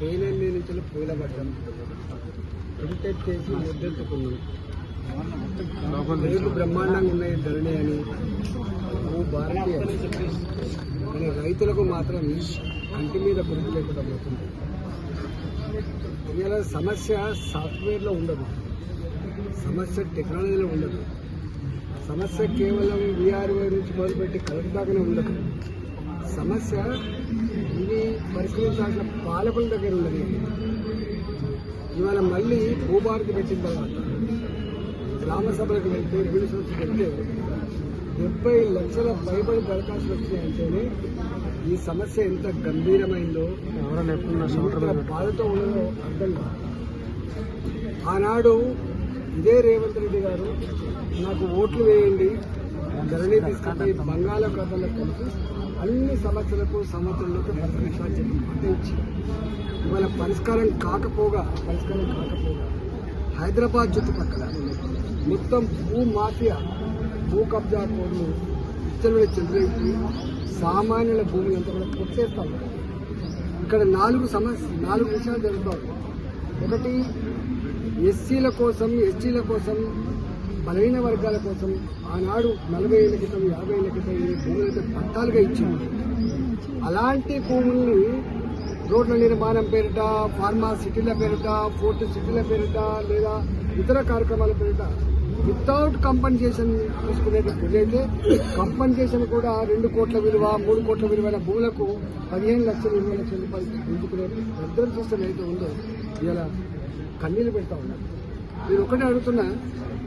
పేనెల్లి నుంచి పూలబడ్డం పడ్డం చేసి ముద్దెత్తుకున్నాం. రేపు బ్రహ్మాండంగా ఉన్నాయి ధరణి అని. ఓ భారతీయ. కానీ రైతులకు మాత్రం కంటి మీద పురుగు లేకుండా పోతుంది. ఇవాళ సమస్య సాఫ్ట్వేర్లో ఉండదు. సమస్య టెక్నాలజీలో ఉండదు. సమస్య కేవలం విఆర్ఓ నుంచి మొదలుపెట్టి కలెక్టర్ దాకానే ఉండదు. సమస్య ఇది పరిష్కరించాల్సిన పాలకుల దగ్గర ఉండదు ఇవాళ మళ్ళీ భూభారతి పెట్టిన తర్వాత గ్రామ సభలకు వెళ్తే రివిజన్స్ వెళ్తే డెబ్బై లక్షల పైబడి దరఖాస్తులు వచ్చినాయంటేనే ఈ సమస్య ఎంత గంభీరమైందో బాధతో ఉన్నదో అర్థం కాదు. ఆనాడు ఇదే రేవంత్ రెడ్డి గారు నాకు ఓట్లు వేయండి ధరణి తీసుకుంటే బంగాళాఖాతంలో కలిసి అన్ని సమస్యలకు సమస్యలకు పరిష్కారం చెప్పి మాట ఇవాళ పరిష్కారం కాకపోగా పరిష్కారం కాకపోగా హైదరాబాద్ చుట్టుపక్కల మొత్తం భూ మాఫియా భూ కబ్జా కోడ్లు ఇచ్చలు చెంద్రేసి సామాన్యుల భూమిని అంతా కూడా కొట్టేస్తాం. ఇక్కడ నాలుగు సమస్య నాలుగు విషయాలు జరుగుతాయి. ఒకటి ఎస్సీల కోసం ఎస్టీల కోసం బలహీన వర్గాల కోసం ఆనాడు నలభై ఏళ్ళ క్రితం యాభై ఏళ్ళ క్రితం ఈ భూములైతే పట్టాలుగా ఇచ్చింది. అలాంటి భూముల్ని రోడ్ల నిర్మాణం పేరిట ఫార్మా సిటీల పేరిట ఫోర్త్ సిటీల పేరిట లేదా ఇతర కార్యక్రమాల పేరిట వితౌట్ కంపన్సేషన్ తీసుకునేటప్పుడైతే కంపన్సేషన్ కూడా రెండు కోట్ల విలువ మూడు కోట్ల విలువైన భూములకు పదిహేను లక్షలు ఇరవై లక్షల రూపాయలు పెంచుకునే పెద్ద సిస్టమ్ ఏదైతే ఉందో ఇలా కన్నీళ్ళు పెడతా ఉన్నారు. నేను ఒకటే అడుగుతున్నా.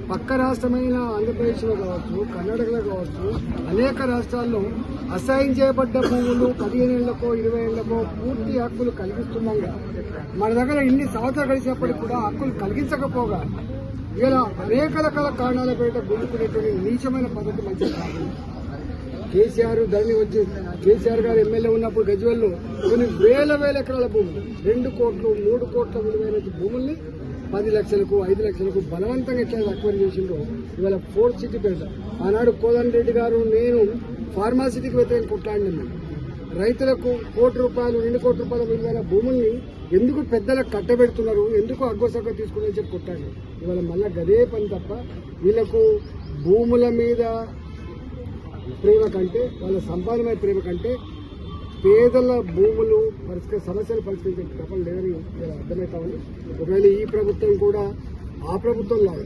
పక్క రాష్ట్రమైన ఆంధ్రప్రదేశ్లో కావచ్చు కర్ణాటకలో కావచ్చు అనేక రాష్ట్రాల్లో అసైన్ చేయబడ్డ భూములు పదిహేను ఏళ్ళకో ఇరవై ఏళ్ళకో పూర్తి హక్కులు కలిగిస్తున్నాగా మన దగ్గర ఇన్ని సంవత్సరాలు గడిచినప్పటికీ కూడా హక్కులు కలిగించకపోగా ఇలా అనేక రకాల కారణాల పేరిట గుంజుకునేటువంటి నీచమైన పద్ధతి మంచిది కాదు. కేసీఆర్ ధరణి వచ్చి కేసీఆర్ గారు ఎమ్మెల్యే ఉన్నప్పుడు గజ్వెల్లో కొన్ని వేల వేల ఎకరాల భూములు రెండు కోట్లు మూడు కోట్ల విలువైన భూముల్ని పది లక్షలకు ఐదు లక్షలకు బలవంతంగా ఎట్లా అక్వైర్ చేసిండ్రో ఇవాళ ఫోర్త్ సిటీ పేట ఆనాడు కోదండ్ రెడ్డి గారు నేను ఫార్మాసిటీకి వ్యతిరేకంగా కొట్లాడినాను రైతులకు కోటి రూపాయలు రెండు కోట్ల రూపాయల విలువైన భూముల్ని ఎందుకు పెద్దలకు కట్టబెడుతున్నారు ఎందుకు అగ్గోసగ్గ తీసుకుని చెప్పి కొట్టాడు ఇవాళ మళ్ళీ గదే పని తప్ప వీళ్ళకు భూముల మీద ప్రేమ కంటే వాళ్ళ సంపాదనమైన ప్రేమ కంటే పేదల భూములు పరిస్థితి సమస్యలు పరిష్కరించే తప్పం లేదని ఇలా అర్థమవుతా ఉంది. ఒకవేళ ఈ ప్రభుత్వం కూడా ఆ ప్రభుత్వం లాగా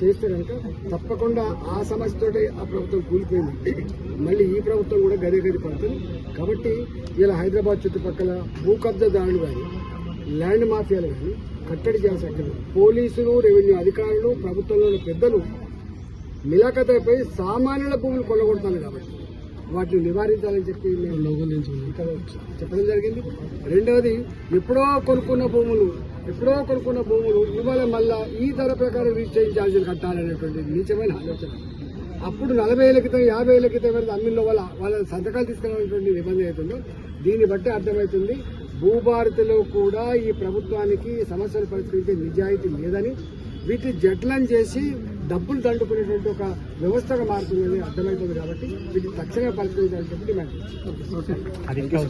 చేస్తే కనుక తప్పకుండా ఆ సమస్యతోటి ఆ ప్రభుత్వం కూలిపోయింది. మళ్ళీ ఈ ప్రభుత్వం కూడా గదే గది పడుతుంది. కాబట్టి ఇలా హైదరాబాద్ చుట్టుపక్కల భూ కబ్జాదారులు కానీ ల్యాండ్ మాఫియాలు కానీ కట్టడి చేయాల్సి పోలీసులు రెవెన్యూ అధికారులు ప్రభుత్వంలోని పెద్దలు మిలాఖతైపోయి సామాన్యుల భూములు కొల్లగొడతాను కాబట్టి వాటిని నివారించాలని చెప్పి మేము ఇక్కడ చెప్పడం జరిగింది. రెండవది ఎప్పుడో కొనుక్కున్న భూములు ఎప్పుడో కొనుక్కున్న భూములు ఇవాళ మళ్ళా ఈ ధర ప్రకారం రిజిస్ట్రేషన్ ఛార్జీలు కట్టాలనేటువంటి నీచమైన ఆలోచన. అప్పుడు నలభై ఏళ్ళ క్రితం యాభై ఏళ్ళ క్రితం వరకు అమ్మిన వాళ్ళ వాళ్ళ సంతకాలు తీసుకురావాల్సినటువంటి నిబంధన అవుతుందో దీన్ని బట్టి అర్థమవుతుంది భూభారతిలో కూడా ఈ ప్రభుత్వానికి సమస్యలు పరిష్కరించే నిజాయితీ లేదని వీటిని జట్లను చేసి డబ్బులు దండుకునేటువంటి ఒక వ్యవస్థగా మారుతుంది అర్థమవుతుంది కాబట్టి వీటిని తక్షణమే పరిష్కరించాలని చెప్పి డిమాండ్ అది ఇంకా